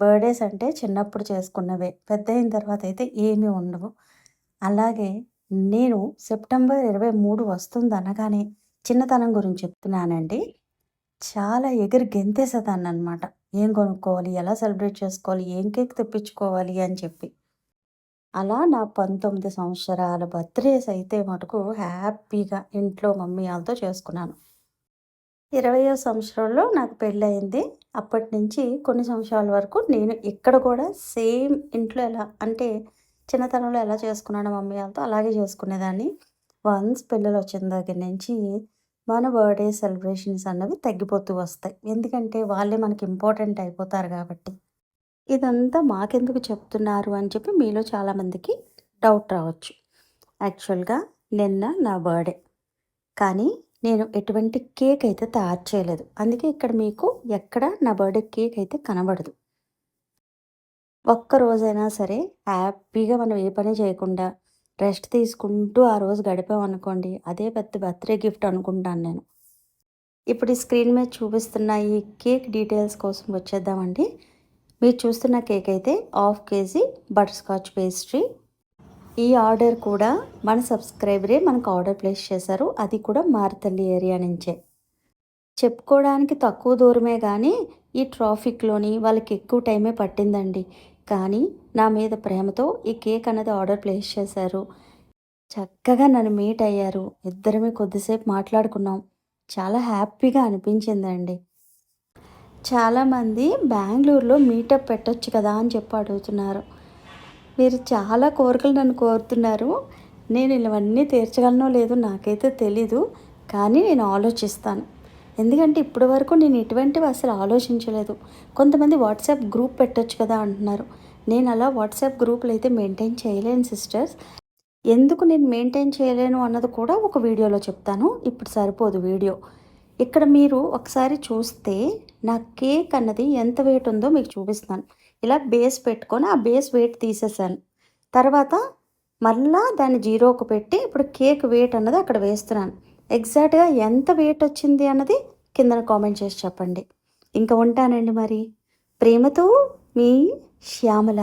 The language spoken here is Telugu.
బర్త్డేస్ అంటే చిన్నప్పుడు చేసుకున్నవే. పెద్ద అయిన తర్వాత అయితే ఏమీ ఉండవు. అలాగే నేను సెప్టెంబర్ 23 వస్తుందనగానే చిన్నతనం గురించి చెప్తున్నానండి. చాలా ఎగిరి గెంతేసేదాన్ననమాట. ఏం కొనుక్కోవాలి? ఎలా సెలబ్రేట్ చేసుకోవాలి? ఏం కేక్ తెప్పించుకోవాలి? అని చెప్పి. అలా నా 19 సంవత్సరాల బర్త్‌డేస్ అయితే మటుకు హ్యాపీగా ఇంట్లో మమ్మీ వాళ్ళతో చేసుకున్నాను. 20వ సంవత్సరంలో నాకు పెళ్ళయింది. అప్పటినుంచి కొన్ని సంవత్సరాల వరకు నేను ఇక్కడ కూడా సేమ్ ఇంట్లో ఎలా అంటే చిన్నతనంలో ఎలా చేసుకున్నాను మమ్మీ వాళ్ళతో అలాగే చేసుకునేదాన్ని. వన్స్ పిల్లలొచ్చిన దగ్గర నుంచి మన బర్త్‌డే సెలబ్రేషన్స్ అన్నవి తగ్గిపోతూ వస్తాయి. ఎందుకంటే వాళ్ళే మనకి ఇంపార్టెంట్ అయిపోతారు కాబట్టి. ఇదంతా మాకెందుకు చెప్తున్నారు అని చెప్పి మీలో చాలామందికి డౌట్ రావచ్చు. యాక్చువల్‌గా నిన్న నా బర్త్‌డే. కానీ నేను ఎటువంటి కేక్ అయితే తయారు చేయలేదు. అందుకే ఇక్కడ మీకు ఎక్కడ నా బర్త్‌డే కేక్ అయితే కనబడదు. ఒక్క రోజైనా సరే హ్యాపీగా మనం ఏ పని చేయకుండా రెస్ట్ తీసుకుంటూ ఆ రోజు గడిపామనుకోండి అదే పెద్ద బర్త్‌డే గిఫ్ట్ అనుకుంటాను నేను. ఇప్పుడు ఈ స్క్రీన్ మీద చూపిస్తున్న ఈ కేక్ డీటెయిల్స్ కోసం వచ్చేద్దామండి. మీరు చూస్తున్న కేక్ అయితే half KG butter scotch pastry. ఈ ఆర్డర్ కూడా మన సబ్స్క్రైబరే మనకు ఆర్డర్ ప్లేస్ చేశారు. అది కూడా మారతల్లి ఏరియా నుంచే. చెప్పుకోవడానికి తక్కువ దూరమే కానీ ఈ ట్రాఫిక్‌లోని వాళ్ళకి ఎక్కువ టైమే పట్టిందండి. కానీ నా మీద ప్రేమతో ఈ కేక్ అనేది ఆర్డర్ ప్లేస్ చేశారు. చక్కగా నన్ను మీట్ అయ్యారు. ఇద్దరమే కొద్దిసేపు మాట్లాడుకున్నాం. చాలా హ్యాపీగా అనిపించిందండి. చాలామంది బెంగళూరులో మీటప్ పెట్టొచ్చు కదా! అని చెప్పి అడుగుతున్నారు. మీరు చాలా కోరికలు నన్ను కోరుతున్నారు. నేను ఇవన్నీ తీర్చగలనో లేదో నాకైతే తెలీదు. కానీ నేను ఆలోచిస్తాను. ఎందుకంటే ఇప్పటి వరకు నేను ఇటువంటివి అసలు ఆలోచించలేదు. కొంతమంది వాట్సాప్ గ్రూప్ పెట్టొచ్చు కదా! అంటున్నారు. నేను అలా వాట్సాప్ గ్రూపులు అయితే మెయింటైన్ చేయలేను సిస్టర్స్. ఎందుకు నేను మెయింటైన్ చేయలేను అన్నది కూడా ఒక వీడియోలో చెప్తాను. ఇప్పుడు సరిపోదు వీడియో. ఇక్కడ మీరు ఒకసారి చూస్తే నా కేక్ అన్నది ఎంత వెయిట్ ఉందో మీకు చూపిస్తాను. ఇలా బేస్ పెట్టుకొని ఆ బేస్ వెయిట్ తీసేసాను. తర్వాత మళ్ళా దాన్ని జీరోకు పెట్టి ఇప్పుడు కేక్ వెయిట్ అన్నది అక్కడ వేస్తున్నాను. ఎగ్జాక్ట్‌గా ఎంత వెయిట్ వచ్చింది అన్నది కిందన కామెంట్ చేసి చెప్పండి. ఇంకా ఉంటానండి మరి. ప్రేమతో మీ శ్యామల.